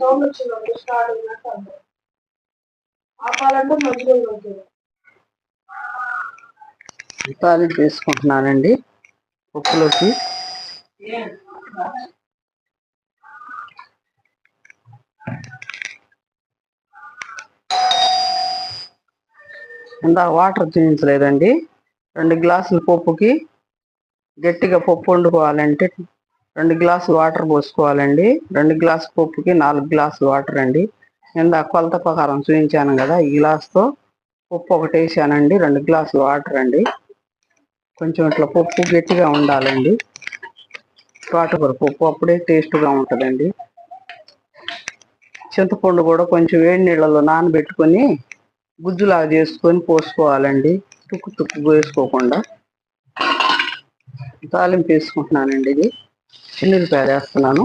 Sound వచ్చిందంటే start అయినట్టు ఆపాలంటే మధ్యలో ఉంటుంది తాలింపు వేసుకుంటున్నానండి ఉప్పులోకి. ఇందాక వాటర్ చూపించలేదండి రెండు గ్లాసుల పప్పుకి గట్టిగా పప్పు వండుకోవాలంటే రెండు గ్లాసులు వాటర్ పోసుకోవాలండి. రెండు గ్లాసు పప్పుకి నాలుగు గ్లాసులు వాటర్ అండి. ఇందా కొలత ప్రకారం చూపించాను కదా ఈ గ్లాస్తో పప్పు ఒకటి వేసానండి రెండు గ్లాసులు వాటర్ అండి. కొంచెం ఇట్లా పప్పు గట్టిగా ఉండాలండి. తోటకూర పప్పు అప్పుడే టేస్ట్గా ఉంటుందండి. చింతపండు కూడా కొంచెం వేడి నీళ్ళలో నానబెట్టుకొని గుజ్జులాగా చేసుకొని పోసుకోవాలండి. తుక్కు తుక్కు వేసుకోకుండా. తాలింపు వేసుకుంటున్నానండి ఇది. చిల్లీలు తయారు చేస్తున్నాను